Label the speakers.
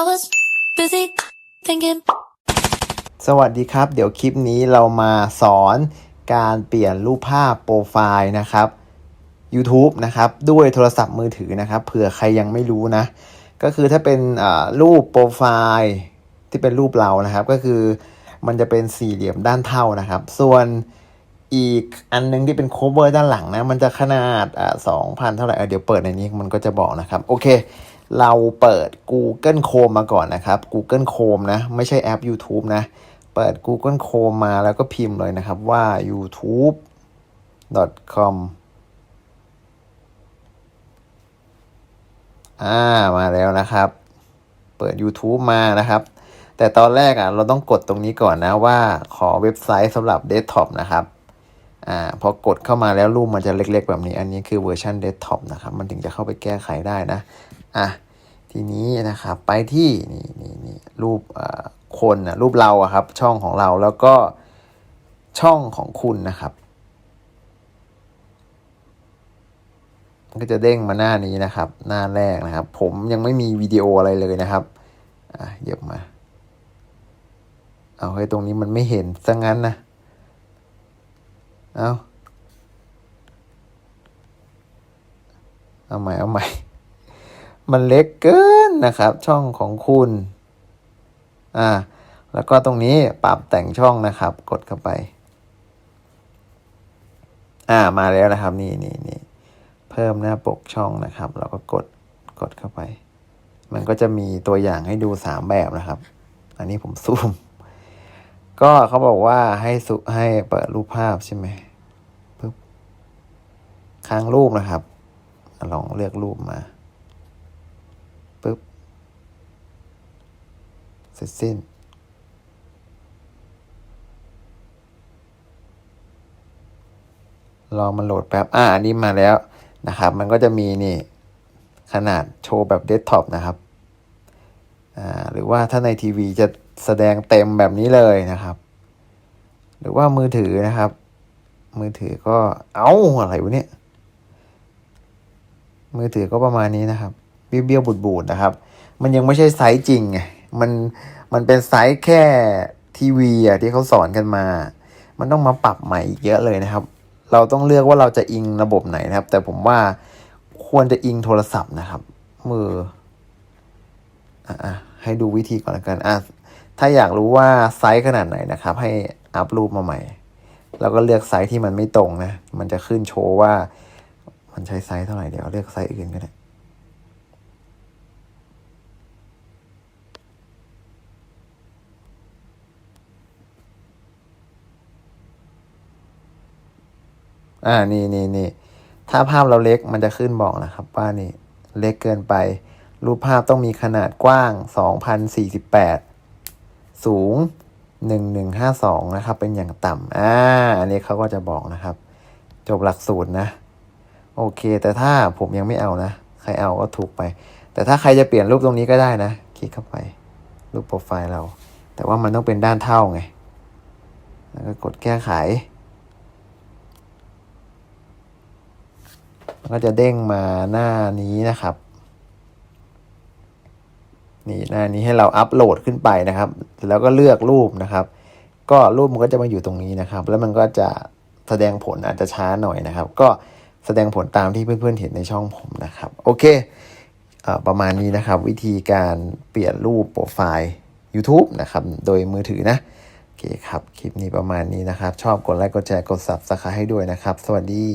Speaker 1: I was busy thinking.
Speaker 2: สวัสดีครับ เดี๋ยวคลิปนี้เรามาสอนการเปลี่ยนรูปภาพโปรไฟล์นะครับ YouTube นะครับด้วยโทรศัพท์มือถือนะครับ เผื่อใครยังไม่รู้นะ ก็คือถ้าเป็นรูปโปรไฟล์ที่เป็นรูปเรานะครับ ก็คือมันจะเป็นสี่เหลี่ยมด้านเท่านะครับ ส่วนอีกอันนึงที่เป็น cover ด้านหลังนะ มันจะขนาดสองพันเท่าไหร่เเดี๋ยวเปิดในนี้มันก็จะบอกนะครับ โอเค เราเปิด Google Chrome มาก่อนนะครับ Google Chrome นะ ไม่ใช่แอป YouTube นะ เปิด Google Chrome มาแล้วก็พิมพ์เลยนะครับว่า youtube.com อ่ามาแล้วนะครับ เปิด YouTube มานะครับ แต่ตอนแรกอะเราต้องกดตรงนี้ก่อนนะว่าขอเว็บไซต์สำหรับเดสก์ท็อปนะครับอ่าพอกดเข้ามาแล้วรูปมันจะเล็กๆ แบบนี้ อันนี้คือเวอร์ชันเดสก์ท็อปนะครับ มันถึงจะเข้าไปแก้ไขได้นะ อะทีนี้นะครับไปที่นี่นี่นี่รูปคนนะรูปเราอะครับ ช่องของเราแล้วก็ช่องของคุณนะครับมันก็จะเด้งมาหน้านี้นะครับ หน้าแรกนะครับ ผมยังไม่มีวิดีโออะไรเลยนะครับอะเหยียบมา เอาให้ตรงนี้มันไม่เห็นซะงั้นนะเอาเอาใหม่เอาใหม่ มันเล็กเกินนะครับ ช่องของคุณ อ่า แล้วก็ตรงนี้ปรับแต่งช่องนะครับ กดเข้าไป อ่า มาแล้วนะครับ นี่นี่นี่เพิ่มหน้าปกช่องนะครับ แล้วก็กด กดเข้าไป มันก็จะมีตัวอย่างให้ดูสามแบบนะครับ อันนี้ผมซูม ก็เขาบอกว่าให้สุให้เปิดรูปภาพใช่ไหมปึ๊บค้างรูปนะครับ ลองเลือกรูปมาปึ๊บ เสร็จสิ้น รอมันโหลดแป๊บ อ่าอันนี้มาแล้วนะครับ มันก็จะมีนี่ขนาดโชว์แบบเดสก์ท็อปนะครับ อ่า หรือว่าถ้าในทีวีจะแสดงเต็มแบบนี้เลยนะครับ หรือว่ามือถือนะครับ มือถือก็ เอ้า อะไรวะเนี่ย มือถือก็ประมาณนี้นะครับ เบี้ยวๆบูดๆนะครับ มันยังไม่ใช่ไซส์จริงไง มันมันเป็นไซส์แค่ทีวีอะที่เขาสอนกันมา มันต้องมาปรับใหม่อีกเยอะเลยนะครับ เราต้องเลือกว่าเราจะอิงระบบไหนนะครับ แต่ผมว่าควรจะอิงโทรศัพท์นะครับ มืออะให้ดูวิธีก่อนละกันอะถ้าอยากรู้ว่าไซส์ขนาดไหนนะครับ ให้อัพรูปมาใหม่ แล้วก็เลือกไซส์ที่มันไม่ตรงนะ มันจะขึ้นโชว์ว่า มันใช้ไซส์เท่าไหร่เดี๋ยวเลือกไซส์อื่นก็ได้ อ่านี่นี่นี่ถ้าภาพเราเล็กมันจะขึ้นบอกนะครับ ว่านี่เล็กเกินไป รูปภาพต้องมีขนาดกว้าง 2048 สูง 1152 นะครับ เป็นอย่างต่ำอ่าอันนี้เขาก็จะบอกนะครับ จบหลักสูตรนะ โอเค แต่ถ้าผมยังไม่เอานะ ใครเอาก็ถูกไป แต่ถ้าใครจะเปลี่ยนรูปตรงนี้ก็ได้นะ คลิกเข้าไป รูปโปรไฟล์เรา แต่ว่ามันต้องเป็นด้านเท่าไง แล้วก็กดแก้ไข มัน ก็จะเด้งมาหน้านี้นะครับ นี่หน้านี้ให้เราอัปโหลดขึ้นไปนะครับ แล้วก็เลือกรูปนะครับ ก็รูปมันก็จะมาอยู่ตรงนี้นะครับ แล้วมันก็จะแสดงผลอาจจะช้าหน่อยนะครับ ก็แสดงผลตามที่เพื่อนๆเห็นในช่องผมนะครับ โอเคอประมาณนี้นะครับ วิธีการเปลี่ยนรูปโปรไฟล์ YouTube นะครับ โดยมือถือนะโอเคครับ คลิปนี้ประมาณนี้นะครับ ชอบกดไลค์กดแชร์กด Subscribe ให้ด้วยนะครับ สวัสดี